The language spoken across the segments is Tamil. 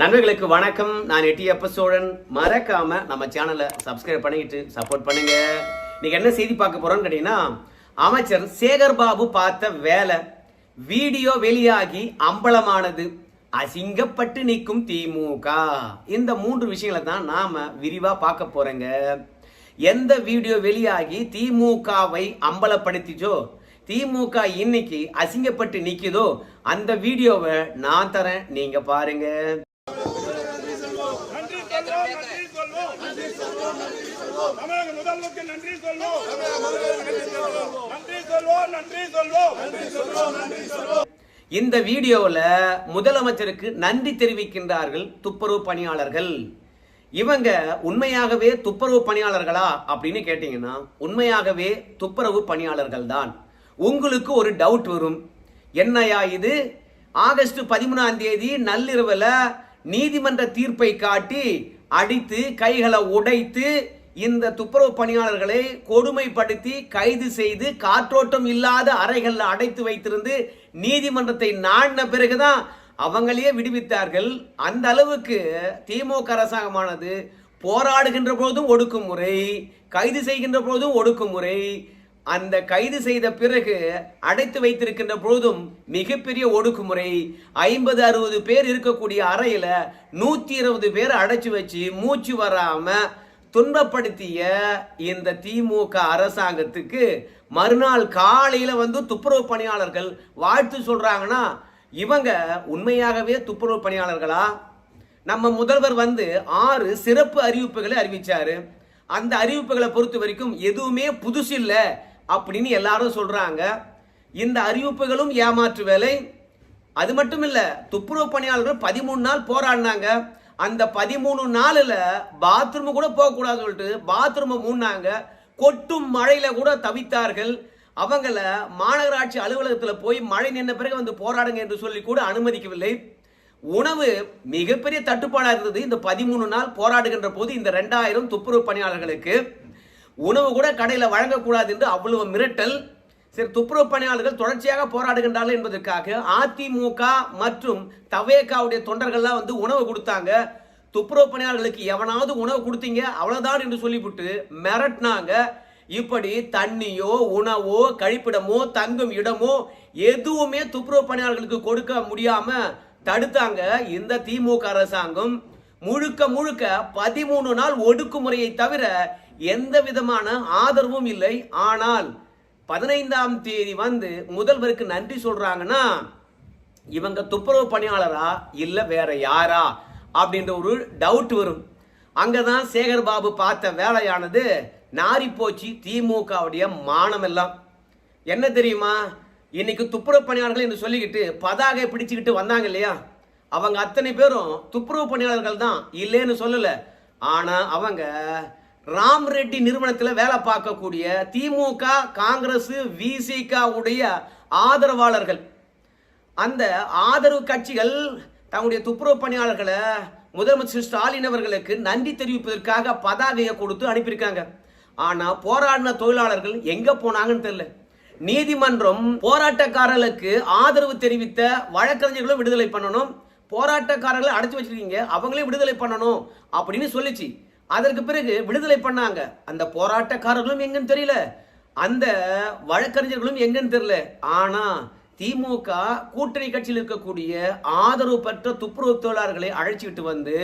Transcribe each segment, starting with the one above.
நண்பர்களுக்கு வணக்கம். நான் எட்டியப்ப சோழன். மறக்காம நம்ம சேனலை சப்ஸ்கிரைப் பண்ணிக்கிட்டு சப்போர்ட் பண்ணுங்க. இன்னைக்கு என்ன செய்தி பார்க்க போறோம்னு கேட்டீங்கன்னா அமைச்சர் சேகர் பாபு பார்த்த வேலை வீடியோ வெளியாகி அம்பலமானது அசிங்கப்பட்டு நிற்கும் திமுக. இந்த மூன்று விஷயங்களை தான் நாம விரிவா பார்க்க போறோங்க. எந்த வீடியோ வெளியாகி திமுகவை அம்பலப்படுத்திச்சோ திமுக இன்னைக்கு அசிங்கப்பட்டு நிக்குதோ அந்த வீடியோவை நான் தரேன். நீங்க பாருங்க. நன்றி சொல்வோம் நன்றி சொல்வோம் நன்றி சொல்வோம் நன்றி சொல்வோம் நன்றி சொல்வோம் இந்த வீடியோவில் முதலமைச்சருக்கு நன்றி தெரிவிக்கின்றார்கள் துப்புரவு பணியாளர்கள். இவங்க உண்மையாகவே துப்புரவு பணியாளர்களா அப்படின்னு கேட்டீங்கன்னா உண்மையாகவே துப்புரவு பணியாளர்கள் தான். உங்களுக்கு ஒரு டவுட் வரும். என்னையா இது? ஆகஸ்ட் பதிமூணாம் தேதி நள்ளிரவில் நீதிமன்ற தீர்ப்பை காட்டி அடித்து கைகளை உடைத்து இந்த துப்புரவு பணியாளர்களை கொடுமைப்படுத்தி கைது செய்து காற்றோட்டம் இல்லாத அறைகளில் அடைத்து வைத்திருந்து நீதிமன்றத்தை நாடின பிறகுதான் அவங்களையே விடுவித்தார்கள். அந்த அளவுக்கு திமுக அரசாங்கமானது போராடுகின்ற போதும் ஒடுக்குமுறை கைது செய்கின்ற போதும் ஒடுக்குமுறை அந்த கைது செய்த பிறகு அடைத்து வைத்திருக்கின்ற போதும் மிகப்பெரிய ஒடுக்குமுறை. ஐம்பது அறுபது பேர் இருக்கக்கூடிய அறையில் நூற்றி இருபது பேர் அடைச்சி வச்சு மூச்சு வராமல் துன்பப்படுத்திய இந்த திமுக அரசாங்கத்துக்கு மறுநாள் காலையில் வந்து துப்புரவு பணியாளர்கள் வாழ்த்து சொல்கிறாங்கன்னா இவங்க உண்மையாகவே துப்புரவு பணியாளர்களா? நம்ம முதல்வர் வந்து ஆறு சிறப்பு அறிவிப்புகளை அறிவிச்சாரு. அந்த அறிவிப்புகளை பொறுத்த வரைக்கும் எதுவுமே புதுசு இல்லை அப்படின்னு எல்லாரும் சொல்கிறாங்க இந்த அறிவிப்புகளும் ஏமாற்று வேலை. அது மட்டும் இல்லை துப்புரவு பணியாளர்கள் பதிமூணு நாள் போராடினாங்க. அந்த பதிமூணு நாளில் பாத்ரூம் கூட போகக்கூடாதுன்னு சொல்லிட்டு பாத்ரூமை மூடினாங்க. கொட்டும் மழையில் கூட தவித்தார்கள். அவங்கள மாநகராட்சி அலுவலகத்தில் போய் மழை நின்ற பிறகு வந்து போராடுங்க என்று சொல்லி கூட அனுமதிக்கவில்லை. உணவு மிகப்பெரிய தட்டுப்பாடாக இருந்தது. இந்த பதிமூணு நாள் போராடுகின்ற போது இந்த ரெண்டாயிரம் துப்புரவு பணியாளர்களுக்கு. உணவு கூட கடையில் வழங்கக்கூடாது என்று அவ்வளவு மிரட்டல். சரி துப்புரவு பணியாளர்கள் தொடர்ச்சியாக போராடுகின்றார்கள் என்பதற்காக அதிமுக மற்றும் தவேகாவுடைய தொண்டர்கள்லாம் வந்து உணவு கொடுத்தாங்க. துப்புரவு பணியாளர்களுக்கு எவனாவது உணவு கொடுத்தீங்க அவ்வளோதான் என்று சொல்லிவிட்டு மிரட்டினாங்க. இப்படி தண்ணியோ உணவோ கழிப்பிடமோ தங்கும் இடமோ எதுவுமே துப்புரவு பணியாளர்களுக்கு கொடுக்க முடியாம தடுத்தாங்க இந்த திமுக அரசாங்கம். முழுக்க முழுக்க பதிமூணு நாள் ஒடுக்குமுறையை தவிர எந்த விதமான ஆதரவும் இல்லை. ஆனால் பதினைந்தாம் தேதி வந்து முதல்வருக்கு நன்றி சொல்றாங்கன்னா இவங்க துப்புரவு பணியாளரா? இல்ல வேற யாரா? அப்படின்ற ஒரு டவுட் வரும். அங்கதான் சேகர் பாபு பார்த்த வேலையானது நாரி போச்சு திமுகவுடைய மானம் எல்லாம் என்ன தெரியுமா? இன்னைக்கு துப்புரவு பணியாளர்கள் என்று சொல்லிக்கிட்டு பதாகை பிடிச்சுக்கிட்டு வந்தாங்க இல்லையா? அவங்க அத்தனை பேரும் துப்புரவு பணியாளர்கள் தான் இல்லைன்னு சொல்லல. ஆனா அவங்க ராம் ரெட்டி நிறுவனத்தில் வேலை பார்க்கக்கூடிய திமுக காங்கிரஸ் விசிக உடைய ஆதரவாளர்கள். அந்த ஆதரவு கட்சிகள் தங்களுடைய துப்புரவு பணியாளர்களை முதலமைச்சர் ஸ்டாலின் அவர்களுக்கு நன்றி தெரிவிப்பதற்காக பதாகையை கொடுத்து அனுப்பியிருக்காங்க. ஆனால் போராடின தொழிலாளர்கள் எங்கே போனாங்கன்னு தெரியல. நீதிமன்றம் போராட்டக்காரர்களுக்கு ஆதரவு தெரிவித்த வழக்கறிஞர்களும் விடுதலை பண்ணணும். போராட்டக்காரர்களை அடைச்சி வச்சிருக்கீங்க. அவங்களையும் விடுதலை பண்ணணும் அப்படின்னு சொல்லிச்சு. அதற்கு பிறகு விடுதலை பண்ணாங்க. அந்த போராட்டக்காரர்களும் எங்கன்னு தெரியல. அந்த வழக்கறிஞர்களும் எங்கன்னு தெரியல. ஆனா திமுக கூட்டணி கட்சியில் இருக்கக்கூடிய ஆதரவு பெற்ற துப்புரவு தொழிலாளர்களை அழைச்சிக்கிட்டு வந்து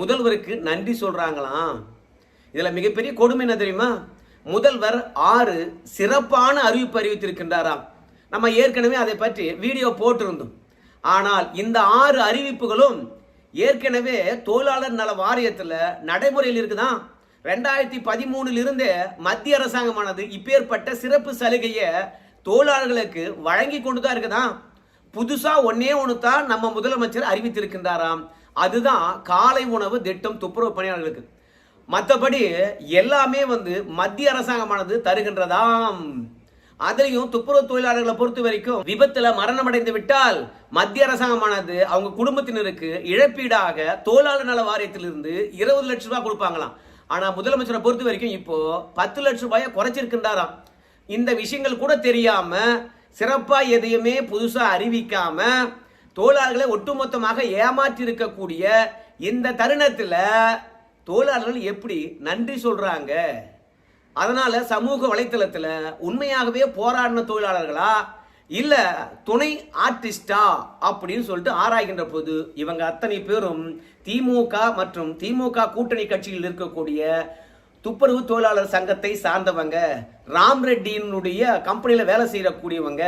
முதல்வருக்கு நன்றி சொல்றாங்களாம். இதுல மிகப்பெரிய கொடுமை என்ன தெரியுமா? முதல்வர் ஆறு சிறப்பான அறிவிப்பு அறிவித்திருக்கின்றாராம். நம்ம ஏற்கனவே அதை பற்றி வீடியோ போட்டிருந்தோம். ஆனால் இந்த ஆறு அறிவிப்புகளும் ஏற்கனவே தொழிலாளர் நல வாரியத்தில் நடைமுறையில் இருக்குதான் ரெண்டாயிரத்தி பதிமூணுலிருந்தே மத்திய அரசாங்கமானது இப்பேற்பட்ட சிறப்பு சலுகையை தொழிலாளர்களுக்கு வழங்கி கொண்டு தான் இருக்குதான் புதுசாக ஒன்னே ஒன்று தான் நம்ம முதலமைச்சர் அறிவித்திருக்கின்றாராம். அதுதான் காலை உணவு திட்டம் துப்புரவு பணியாளர்களுக்கு. மற்றபடி எல்லாமே வந்து மத்திய அரசாங்கமானது தருகின்றதாம். அதுலயும் துப்புரவு தொழிலாளர்களை பொறுத்த வரைக்கும் விபத்துல மரணம் அடைந்து விட்டால் மத்திய அரசாங்கமானது அவங்க குடும்பத்தினருக்கு இழப்பீடாக தொழிலாளர் நல வாரியத்திலிருந்து இருபது லட்ச ரூபாய் கொடுப்பாங்களாம். ஆனா முதலமைச்சரை பொறுத்த வரைக்கும் இப்போ பத்து லட்ச ரூபாயை குறைச்சிருக்கின்றாராம். இந்த விஷயங்கள் கூட தெரியாம சிறப்பா எதையுமே புதுசா அறிவிக்காம தொழிலாளர்களை ஒட்டுமொத்தமாக ஏமாற்றி இருக்கக்கூடிய இந்த தருணத்துல தொழிலாளர்கள் எப்படி நன்றி சொல்றாங்க? அதனால சமூக வலைத்தளத்தில் உண்மையாகவே போராடின தொழிலாளர்களா? இல்லை துணை ஆர்டிஸ்டா? அப்படின்னு சொல்லிட்டு ஆராய்கின்ற போது இவங்க அத்தனை பேரும் திமுக மற்றும் திமுக கூட்டணி கட்சியில் இருக்கக்கூடிய துப்புரவு தொழிலாளர் சங்கத்தை சார்ந்தவங்க ராம் ரெட்டியினுடைய கம்பெனியில் வேலை செய்யக்கூடியவங்க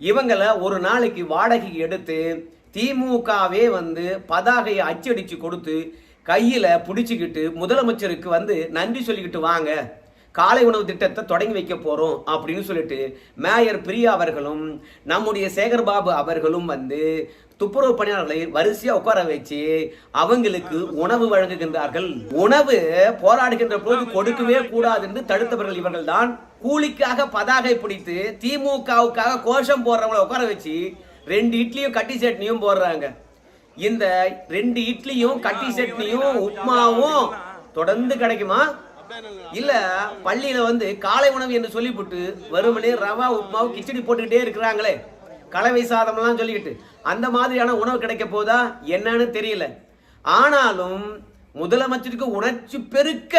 இவங்கள ஒரு நாளைக்கு வாடகைக்கு எடுத்து திமுகவே வந்து பதாகையை அச்சடிச்சு கொடுத்து கையில் பிடிச்சிக்கிட்டு முதலமைச்சருக்கு வந்து நன்றி சொல்லிக்கிட்டு வாங்க. காலை உணவு திட்டத்தை தொடங்கி வைக்க போகிறோம் அப்படின்னு சொல்லிட்டு மேயர் பிரியா அவர்களும் நம்முடைய சேகர்பாபு அவர்களும் வந்து துப்புரவு பணியாளர்களை வரிசையா உட்கார வச்சு அவங்களுக்கு உணவு வழங்குகின்றார்கள். உணவு போராடுகின்ற போது கொடுக்கவே கூடாது என்று தடுத்தவர்கள் இவர்கள் தான் கூலிக்காக பதாகை பிடித்து திமுகவுக்காக கோஷம் போடுறவங்களை உட்கார வச்சு ரெண்டு இட்லியும் கட்டி சட்னியும் போடுறாங்க. இந்த ரெண்டு இட்லியும் கட்டி சட்னியும் உப்மாவும் தொடர்ந்து கிடைக்குமா? இல்ல பள்ளியில வந்து காலை உணவு என்று சொல்லிவிட்டு வெறுமனே ரவா உப்மாவு கிச்சடி போட்டுக்கிட்டே இருக்கிறாங்களே. கலவை சாதம்லாம் சொல்லிக்கிட்டு. அந்த மாதிரியான உணவு கிடைக்க போதா என்னன்னு தெரியல. ஆனாலும் முதலமைச்சருக்கு உணர்ச்சி பெருக்க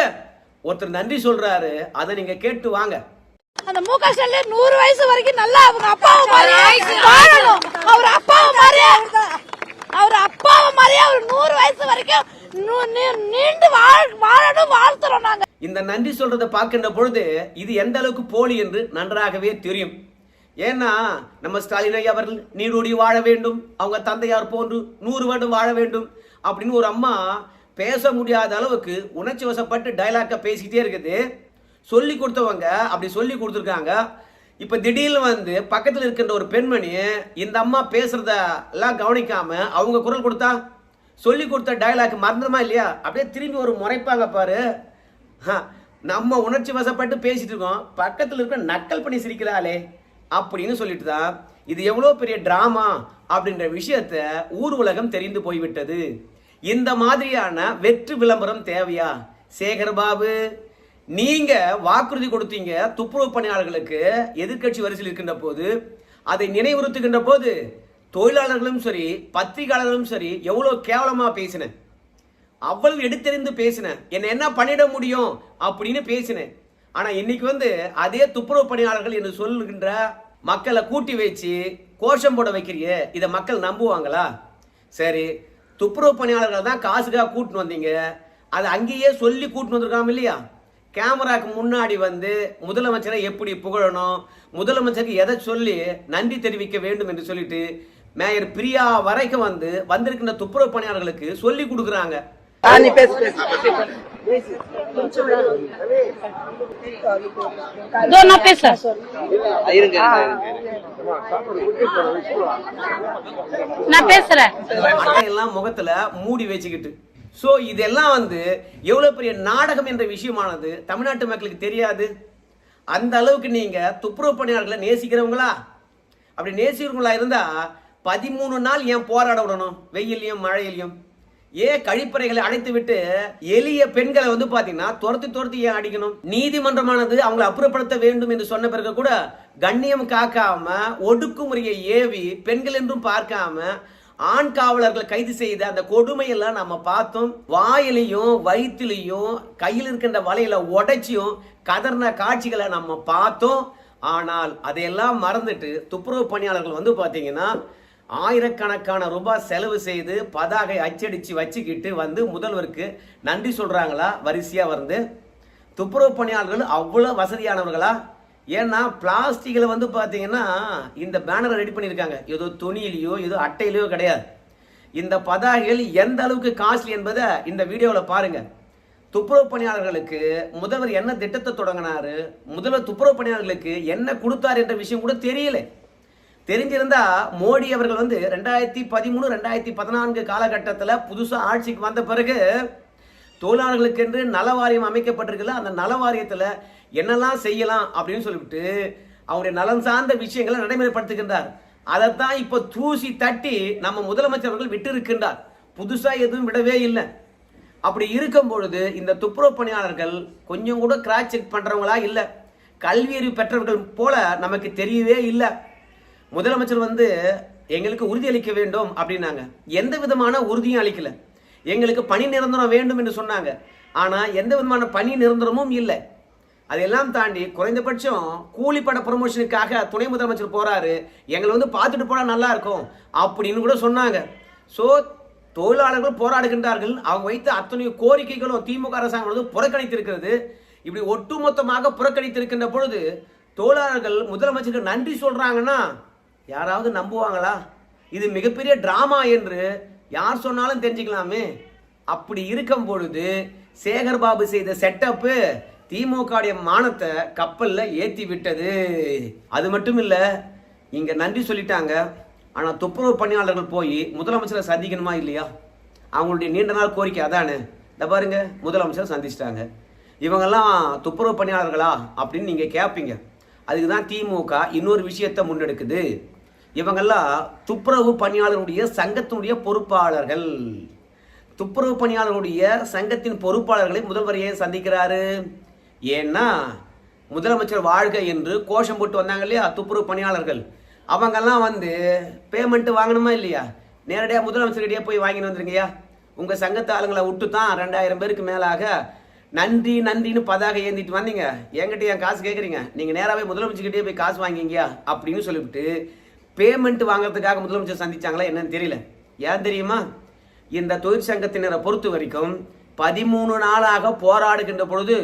ஒருத்தர் நன்றி சொல்றாரு அதை நீங்க கேட்டு வாங்க. அந்த மு க ஸ்டாலின் நூறு வயசு வரைக்கும் நல்லா அவங்க அப்பாவை மாதிரியே வாழணும். அவர் அப்பாவை மாதிரியே அவர் அப்பாவை மாதிரியே அவர் நூறு வயசு வரைக்கும் நீண்டு வாழ் வாழணும் வாழ்த்துறோம் நாங்க. இந்த நன்றி சொல்றதை பார்க்கின்ற பொழுது இது எந்த அளவுக்கு போலி என்று நன்றாகவே தெரியும். ஏன்னா நம்ம ஸ்டாலின் ஐயா அவர்கள் நீரோடி வாழ வேண்டும் அவங்க தந்தையார் போன்று நூறு வருடம் வாழ வேண்டும் அப்படின்னு ஒரு அம்மா பேச முடியாத அளவுக்கு உணர்ச்சி வசப்பட்டு டைலாக்கை பேசிக்கிட்டே இருக்குது. சொல்லி கொடுத்தவங்க அப்படி சொல்லி கொடுத்துருக்காங்க. இப்போ திடீர்னு வந்து பக்கத்தில் இருக்கின்ற ஒரு பெண்மணி இந்த அம்மா பேசுகிறதெல்லாம் கவனிக்காம அவங்க குரல் கொடுத்தா சொல்லி கொடுத்த டயலாக் மறந்துடுமா இல்லையா? அப்படியே திரும்பி ஒரு முறைப்பாங்க பாரு. ஹ, நம்ம உணர்ச்சி வசப்பட்டு பேசிட்டு இருக்கோம். பக்கத்தில் இருக்க நக்கல் பண்ணி சிரிக்கிறாளே அப்படின்னு சொல்லிட்டு தான் இது எவ்வளோ பெரிய ட்ராமா அப்படின்ற விஷயத்த ஊர் உலகம் தெரிந்து போய்விட்டது. இந்த மாதிரியான வெற்று விளம்பரம் தேவையா? சேகர் பாபு நீங்க வாக்குறுதி கொடுத்தீங்க துப்புரவு பணியாளர்களுக்கு எதிர்க்கட்சி வரிசையில் இருக்கின்ற போது அதை நினைவுறுத்துகின்ற போது தொழிலாளர்களும் சரி பத்திரிகையாளர்களும் சரி எவ்வளவு கேவலமா பேசினேன் அவ்வளவு எடுத்தெறிந்து பேசினேன் என்ன என்ன பண்ணிட முடியும் அப்படின்னு பேசினேன் ஆனா இன்னைக்கு வந்து அதே துப்புரவு பணியாளர்கள் என்று சொல்லுகின்ற மக்களை கூட்டி வச்சு கோஷம் போட வைக்கிறீங்க இதை மக்கள் நம்புவாங்களா? சரி துப்புரவு பணியாளர்கள் தான் காசுக்காக கூட்டின்னு வந்தீங்க. அதை அங்கேயே சொல்லி கூட்டின்னு வந்திருக்காம இல்லையா? கேமராக்கு முன்னாடி வந்து முதலமைச்சரை எப்படி புகழணும் முதலமைச்சருக்கு எதை சொல்லி நன்றி தெரிவிக்க வேண்டும் என்று சொல்லிட்டு மேயர் பிரியா வரைக்கும் வந்து வந்திருக்கின்ற துப்புரவு பணியாளர்களுக்கு சொல்லி கொடுக்குறாங்க. நான் பேசுறேன். முகத்துல மூடி வச்சுக்கிட்டு ஸோ இதெல்லாம் வந்து எவ்வளோ பெரிய நாடகம் என்ற விஷயமானது தமிழ்நாட்டு மக்களுக்கு தெரியாது. அந்த அளவுக்கு நீங்கள் துப்புரவு பணியாளர்களை நேசிக்கிறவங்களா? அப்படி நேசிக்கிறவங்களா இருந்தால் பதிமூணு நாள் ஏன் போராட விடணும்? வெயிலையும் மழையிலையும். ஏன் கழிப்பறைகளை அடைத்து விட்டு எளிய பெண்களை வந்து பார்த்தீங்கன்னா துரத்தி துரத்தி ஏன் அடிக்கணும்? நீதிமன்றமானது அவங்களை அப்புறப்படுத்த வேண்டும் என்று சொன்ன பிறகு கூட கண்ணியம் காக்காம ஒடுக்குமுறையை ஏவி பெண்கள் என்றும் பார்க்காம ஆண் காவலர்களை கைது செய்த அந்த கொடுமையெல்லாம் நம்ம பார்த்தோம். வாயிலையும் வயிற்றுலையும் கையில் இருக்கின்ற வலையில உடைச்சியும் கதர்ன காட்சிகளை நம்ம பார்த்தோம். ஆனால் அதையெல்லாம் மறந்துட்டு துப்புரவு பணியாளர்கள் வந்து பார்த்தீங்கன்னா ஆயிரக்கணக்கான ரூபாய் செலவு செய்து பதாகை அச்சடிச்சு வச்சுக்கிட்டு வந்து முதல்வருக்கு நன்றி சொல்றாங்களா? வரிசையா வந்து. துப்புரவு பணியாளர்கள் அவ்வளோ வசதியானவர்களா? ஏன்னா பிளாஸ்டிக்கில் வந்து பார்த்தீங்கன்னா இந்த பேனரை ரெடி பண்ணியிருக்காங்க ஏதோ துணியிலையோ ஏதோ அட்டையிலையோ கிடையாது. இந்த பதாகைகள் எந்த அளவுக்கு காஸ்ட்லி என்பதை இந்த வீடியோவில் பாருங்கள் துப்புரவு பணியாளர்களுக்கு முதல்வர் என்ன திட்டத்தை தொடங்கினாரு முதல்வர் துப்புரவு பணியாளர்களுக்கு என்ன கொடுத்தார் என்ற விஷயம் கூட தெரியல. தெரிஞ்சிருந்தா மோடி அவர்கள் வந்து ரெண்டாயிரத்தி பதிமூணு ரெண்டாயிரத்தி பதினான்கு காலகட்டத்தில் புதுசாக ஆட்சிக்கு வந்த பிறகு தொழிலாளர்களுக்கென்று நல வாரியம் அமைக்கப்பட்டிருக்குல்ல அந்த நல வாரியத்தில் என்னெல்லாம் செய்யலாம் அப்படின்னு சொல்லிவிட்டு அவருடைய நலன் சார்ந்த விஷயங்களை நடைமுறைப்படுத்துகின்றார். அதைத்தான் இப்போ தூசி தட்டி நம்ம முதலமைச்சர் அவர்கள் விட்டு இருக்கின்றார் புதுசாக எதுவும் விடவே இல்லை. அப்படி இருக்கும் பொழுது இந்த துப்புரவு பணியாளர்கள் கொஞ்சம் கூட கிராச் செக் பண்ணுறவங்களா இல்லை. கல்வி அறிவு பெற்றவர்கள் போல நமக்கு தெரியவே இல்லை. முதலமைச்சர் வந்து எங்களுக்கு உறுதி அளிக்க வேண்டும் அப்படின்னாங்க. எந்த விதமான உறுதியும் அளிக்கல. எங்களுக்கு பணி நிரந்தரம் வேண்டும் என்று சொன்னாங்க. ஆனால் எந்த விதமான பணி நிரந்தரமும் இல்லை. அதெல்லாம் தாண்டி குறைந்தபட்சம் கூலிப்பட ப்ரொமோஷனுக்காக துணை முதலமைச்சர் போகிறாரு எங்களை வந்து பார்த்துட்டு போனால் நல்லா இருக்கும் அப்படின்னு கூட சொன்னாங்க. ஸோ தொழிலாளர்கள் போராடுகின்றார்கள். அவங்க வைத்த அத்தனை கோரிக்கைகளும் திமுக அரசாங்கம் வந்து புறக்கணித்திருக்கிறது. இப்படி ஒட்டுமொத்தமாக புறக்கணித்திருக்கின்ற பொழுது தொழிலாளர்கள் முதலமைச்சருக்கு நன்றி சொல்கிறாங்கன்னா யாராவது நம்புவாங்களா? இது மிகப்பெரிய டிராமா என்று யார் சொன்னாலும் தெரிஞ்சுக்கலாமே. அப்படி இருக்கும் பொழுது சேகர் பாபு செய்த செட்டப்பு திமுகவுடைய மானத்தை கப்பலில் ஏற்றி விட்டது. அது மட்டும் இல்லை இங்கே நன்றி சொல்லிட்டாங்க. ஆனால் துப்புரவு பணியாளர்கள் போய் முதலமைச்சரை சந்திக்கணுமா இல்லையா? அவங்களுடைய நீண்ட நாள் கோரிக்கை அதானே? இந்த பாருங்க முதலமைச்சர் சந்திச்சிட்டாங்க. இவங்கெல்லாம் துப்புரவு பணியாளர்களா அப்படின்னு நீங்கள் கேட்பீங்க அதுக்கு தான் திமுக இன்னொரு விஷயத்தை முன்னெடுக்குது. இவங்கெல்லாம் துப்புரவு பணியாளர்களுடைய சங்கத்தினுடைய பொறுப்பாளர்கள். துப்புரவு பணியாளர்களுடைய சங்கத்தின் பொறுப்பாளர்களை முதல்வர் ஏன் சந்திக்கிறாரு. ஏன்னா முதலமைச்சர் வாழ்க என்று கோஷம் போட்டு வந்தாங்க இல்லையா துப்புரவு பணியாளர்கள். அவங்கெல்லாம் வந்து பேமெண்ட் வாங்கணுமா இல்லையா? நேரடியாக முதலமைச்சர்கிட்டயே போய் வாங்கிட்டு வந்துருங்கய்யா. உங்கள் சங்கத்து ஆளுங்களை விட்டு தான் ரெண்டாயிரம் பேருக்கு மேலாக நன்றி நன்றின்னு பதாக ஏந்திட்டு வந்தீங்க. என்கிட்ட என் காசு கேட்குறீங்க நீங்கள் நேராகவே முதலமைச்சர்கிட்டயே போய் காசு வாங்கிங்கயா அப்படின்னு சொல்லிவிட்டு பேமெண்ட் வாங்குறதுக்காக முதலமைச்சர் சந்திச்சாங்களா என்னன்னு தெரியல. ஏன் தெரியுமா? இந்த தொழிற்சங்கத்தினரை பொறுத்த வரைக்கும் பதிமூணு நாளாக போராடுகின்ற பொழுது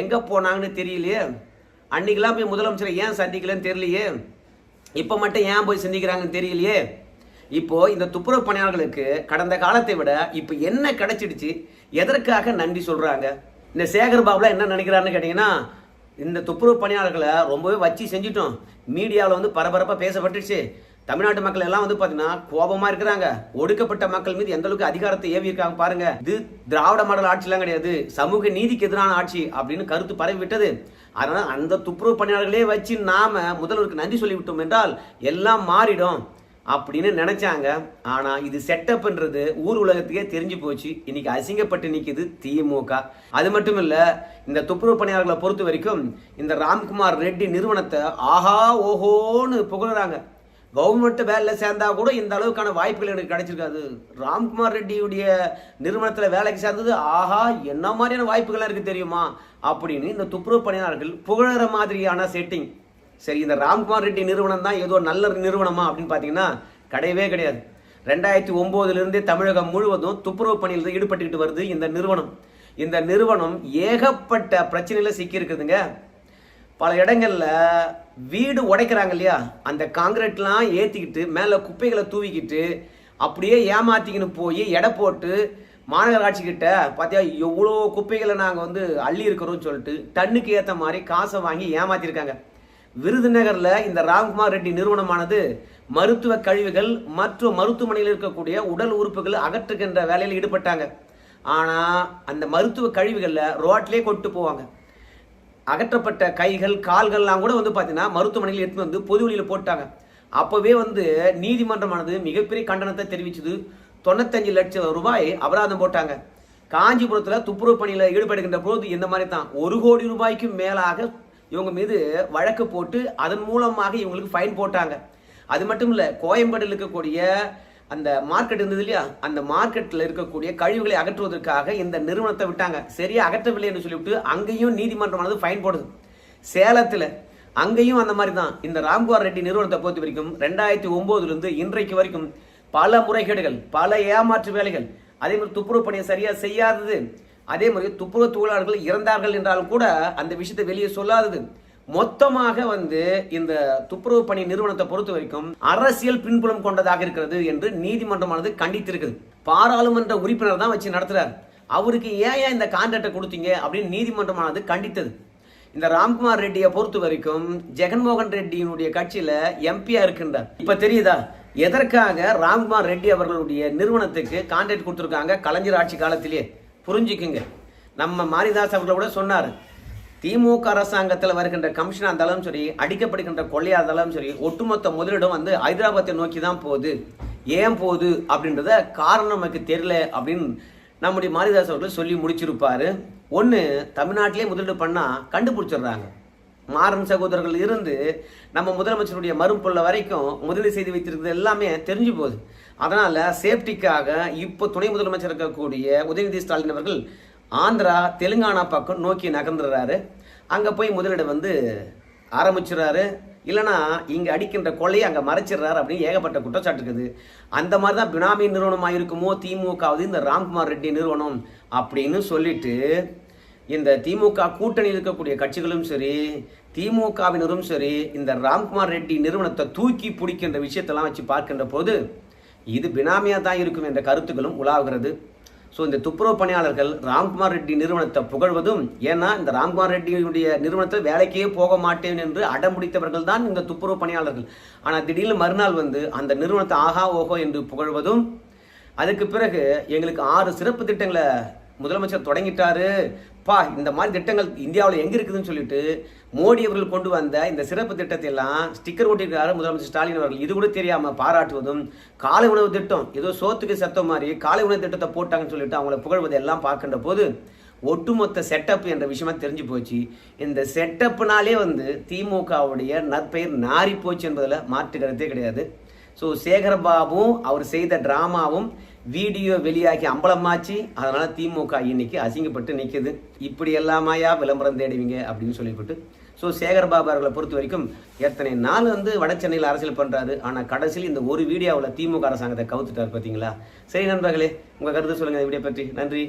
எங்கே போனாங்கன்னு தெரியலையே. அன்னைக்கெல்லாம் போய் முதலமைச்சரை ஏன் சந்திக்கலன்னு தெரியலையே. இப்போ மட்டும் ஏன் போய் சந்திக்கிறாங்கன்னு தெரியலையே. இப்போ இந்த துப்புரவு பணியாளர்களுக்கு கடந்த காலத்தை விட இப்போ என்ன கிடைச்சிடுச்சு? எதற்காக நன்றி சொல்கிறாங்க இந்த சேகர் பாபுலாம் என்ன நினைக்கிறாருன்னு கேட்டிங்கன்னா இந்த துப்புரவு பணியாளர்களை ரொம்பவே வச்சு செஞ்சிட்டோம். மீடியாவில் வந்து பரபரப்பாக பேசப்பட்டுச்சு தமிழ்நாட்டு மக்கள் எல்லாம் வந்து பாத்தீங்கன்னா கோபமா இருக்கிறாங்க. ஒடுக்கப்பட்ட மக்கள் மீது எந்த அளவுக்கு அதிகாரத்தை ஏவி இருக்காங்க பாருங்க. இது திராவிட மாடல் ஆட்சிலாம் கிடையாது. சமூக நீதிக்கு எதிரான ஆட்சி அப்படின்னு கருத்து பரவி விட்டது. அதனால அந்த துப்புரவு பணியாளர்களே வச்சு நாம முதல்வருக்கு நன்றி சொல்லிவிட்டோம் என்றால் எல்லாம் மாறிடும் அப்படின்னு நினைச்சாங்க. ஆனா இது செட்டப்ன்றது ஊர் உலகத்துக்கே தெரிஞ்சு போச்சு. இன்னைக்கு அசிங்கப்பட்டு நிற்கிது திமுக அது மட்டும் இல்ல இந்த துப்புரவு பணியாளர்களை பொறுத்த வரைக்கும் இந்த ராம்குமார் ரெட்டி நிறுவனத்தை ஆஹா ஓஹோன்னு புகழ்றாங்க. கவர்மெண்ட் வேலையில் சேர்ந்தா கூட இந்த அளவுக்கான வாய்ப்புகள் எனக்கு கிடைச்சிருக்காது ராம்குமார் ரெட்டியுடைய நிறுவனத்தில் வேலைக்கு சேர்ந்தது. ஆஹா என்ன மாதிரியான வாய்ப்புகள்லாம் இருக்குது தெரியுமா? அப்படின்னு இந்த துப்புரவு பணியாளர்கள் புகழற மாதிரியான செட்டிங் சரி இந்த ராம்குமார் ரெட்டி நிறுவனம் தான் ஏதோ நல்ல நிறுவனமா அப்படின்னு பார்த்தீங்கன்னா கிடையவே கிடையாது. ரெண்டாயிரத்தி ஒம்போதுலேருந்தே தமிழகம் முழுவதும் துப்புரவு பணியில் ஈடுபட்டுக்கிட்டு வருது இந்த நிறுவனம். இந்த நிறுவனம் ஏகப்பட்ட பிரச்சனையில் சிக்கியிருக்குதுங்க. பல இடங்களில் வீடு உடைக்கிறாங்க இல்லையா? அந்த காங்கிரீட்லாம் ஏற்றிக்கிட்டு மேலே குப்பைகளை தூவிக்கிட்டு அப்படியே ஏமாத்திக்கின்னு போய் எடை போட்டு மாநகராட்சிக்கிட்ட பார்த்தியா எவ்வளோ குப்பைகளை நாங்கள் வந்து அள்ளி இருக்கிறோம்னு சொல்லிட்டு டன்னுக்கு ஏற்ற மாதிரி காசை வாங்கி ஏமாத்திருக்காங்க. விருதுநகரில் இந்த ராம்குமார் ரெட்டி நிறுவனமானது மருத்துவ கழிவுகள் மற்றும் மருத்துவமனையில் இருக்கக்கூடிய உடல் உறுப்புகளை அகற்றுகின்ற வேலையில் ஈடுபட்டாங்க. ஆனால் அந்த மருத்துவ கழிவுகளில் ரோட்லேயே கொட்டு போவாங்க. அகற்றப்பட்ட கைகள் கால்கள்லாம் கூட வந்து பார்த்தீங்கன்னா மருத்துவமனையில் எடுத்துன்னு வந்து பொது வழியில் போட்டாங்க. அப்போவே வந்து நீதிமன்றமானது மிகப்பெரிய கண்டனத்தை தெரிவிச்சது. தொண்ணூத்தஞ்சு லட்சம் ரூபாய் அபராதம் போட்டாங்க. காஞ்சிபுரத்தில் துப்புரவு பணியில் ஈடுபடுகின்ற போது இந்த மாதிரி தான். ஒரு கோடி ரூபாய்க்கும் மேலாக இவங்க மீது வழக்கு போட்டு அதன் மூலமாக இவங்களுக்கு ஃபைன் போட்டாங்க. அது மட்டும் இல்லை கோயம்பேடில் இருக்கக்கூடிய அந்த மார்க்கெட் இருந்தது இல்லையா? அந்த மார்க்கெட்டில் இருக்கக்கூடிய கழிவுகளை அகற்றுவதற்காக இந்த நிறுவனத்தை விட்டாங்க. சரியா? அகற்றவில்லை என்று சொல்லிவிட்டு அங்கேயும் நீதிமன்றமானது ஃபைன் போடுது. சேலத்தில் அங்கேயும் அந்த மாதிரி தான் இந்த ராம்குமார் ரெட்டி நிறுவனத்தை பொறுத்த வரைக்கும் ரெண்டாயிரத்தி ஒம்போதுலேருந்து இன்றைக்கு வரைக்கும் பல முறைகேடுகள் பல ஏமாற்று வேலைகள் அதே மாதிரி துப்புரவு பணியை சரியாக செய்யாதது அதே மாதிரி துப்புரவு தொழிலாளர்கள் இறந்தார்கள் என்றாலும் கூட அந்த விஷயத்தை வெளியே சொல்லாதது மொத்தமாக வந்து இந்த துப்புரவு பணி நிறுவனத்தை பொறுத்த வரைக்கும் அரசியல் பின்புலம் கொண்டதாக இருக்கிறது என்று நீதிமன்றமானது கண்டித்திருக்குது. பாராளுமன்ற உறுப்பினர் தான் வச்சு நடத்துறாரு. அவருக்கு ஏன் ஏன் இந்த கான்ட்ராக்டை கொடுத்தீங்க அப்படின்னு நீதிமன்றமானது கண்டித்தது. இந்த ராம்குமார் ரெட்டியை பொறுத்த வரைக்கும் ஜெகன்மோகன் ரெட்டியினுடைய கட்சியில எம்பியா இருக்கின்றார். இப்ப தெரியுதா? எதற்காக ராம்குமார் ரெட்டி அவர்களுடைய நிறுவனத்துக்கு கான்ட்ராக்ட் கொடுத்துருக்காங்க கலைஞர் ஆட்சி காலத்திலேயே? புரிஞ்சுக்குங்க. நம்ம மாரிதாஸ் அவர்களோட கூட சொன்னார். திமுக அரசாங்கத்தில் வருகின்ற கமிஷனாக இருந்தாலும் சரி அடிக்கப்படுகின்ற கொள்ளையாக இருந்தாலும் சரி ஒட்டுமொத்த முதலிடம் வந்து ஹைதராபாத்தை நோக்கி தான் போகுது. ஏன் போகுது அப்படின்றத காரணம் நமக்கு தெரியல அப்படின்னு நம்முடைய மாரிதாஸ் அவர்கள் சொல்லி முடிச்சிருப்பார். ஒன்று தமிழ்நாட்டிலே முதலீடு பண்ணால் கண்டுபிடிச்சிடுறாங்க. மாறன் சகோதரர்கள் இருந்து நம்ம முதலமைச்சருடைய மறுப்புள்ள வரைக்கும் முதலீடு செய்து வைத்திருக்கிறது எல்லாமே தெரிஞ்சு போகுது. அதனால் சேஃப்டிக்காக இப்போ துணை முதலமைச்சர் இருக்கக்கூடிய உதயநிதி ஸ்டாலின் அவர்கள் ஆந்திரா தெலுங்கானா பக்கம் நோக்கி நகர்ந்துடுறாரு அங்கே போய் முதலீடு வந்து ஆரம்பிச்சிடுறாரு இல்லைனா இங்கே அடிக்கின்ற கொள்ளையை அங்கே மறைச்சிடுறாரு அப்படின்னு ஏகப்பட்ட குற்றச்சாட்டு இருக்குது. அந்த மாதிரி தான் பினாமி நிறுவனமாக இருக்குமோ திமுகவது இந்த ராம்குமார் ரெட்டி நிறுவனம் அப்படின்னு சொல்லிட்டு இந்த திமுக கூட்டணியில் இருக்கக்கூடிய கட்சிகளும் சரி திமுகவினரும் சரி இந்த ராம்குமார் ரெட்டி நிறுவனத்தை தூக்கி பிடிக்கின்ற விஷயத்தெல்லாம் வச்சு பார்க்கின்ற போது இது பினாமியாக தான் இருக்கும் என்ற கருத்துக்களும் உலாவுகிறது. ஸோ இந்த துப்புரவு பணியாளர்கள் ராம்குமார் ரெட்டி நிறுவனத்தை புகழ்வதும் ஏன்னா இந்த ராம்குமார் ரெட்டியுடைய நிறுவனத்தில் வேலைக்கே போக மாட்டேன் என்று அடம்பிடித்தவர்கள் தான் இந்த துப்புரவு பணியாளர்கள். ஆனால் திடீர்னு மறுநாள் வந்து அந்த நிறுவனத்தை ஆஹா ஓஹோ என்று புகழ்வதும் அதுக்கு பிறகு எங்களுக்கு ஆறு சிறப்பு திட்டங்களை முதலமைச்சர் தொடங்கிட்டாரு. பா இந்த மாதிரி திட்டங்கள் இந்தியாவில் எங்கே இருக்குதுன்னு சொல்லிட்டு மோடி அவர்கள் கொண்டு வந்த இந்த சிறப்பு திட்டத்தை எல்லாம் ஸ்டிக்கர் ஒட்டியிருக்காரு முதலமைச்சர் ஸ்டாலின் அவர்கள். இது கூட தெரியாமல் பாராட்டுவதும் காலை உணவு திட்டம் ஏதோ சோத்துக்கு செத்த மாதிரி காலை உணவு திட்டத்தை போட்டாங்கன்னு சொல்லிட்டு அவங்கள புகழ்வது எல்லாம் பார்க்கின்ற போது ஒட்டுமொத்த செட்டப் என்ற விஷயமா தெரிஞ்சு போச்சு. இந்த செட்டப்னாலே வந்து திமுகவுடைய நற்பெயர் நாரி போச்சு என்பதில் மாற்று கருத்தே கிடையாது. ஸோ சேகரபாபும் அவர் செய்த டிராமாவும் வீடியோ வெளியாகி அம்பலமாச்சு. அதனால் திமுக இன்னைக்கு அசிங்கப்பட்டு நிற்குது இப்படி எல்லாமாயா விளம்பரம் தேடுவீங்க அப்படின்னு சொல்லிவிட்டு. ஸோ சேகர்பாபு அவர்களை பொறுத்த வரைக்கும் எத்தனை நாள் வந்து வட சென்னையில் அரசியல் பண்ணுறாரு ஆனால் கடைசியில் இந்த ஒரு வீடியோவில் திமுக அரசாங்கத்தை கவுத்துட்டார் பார்த்தீங்களா? சரி நண்பர்களே உங்கள் கருத்து சொல்லுங்கள் இந்த வீடியோ பற்றி. நன்றி.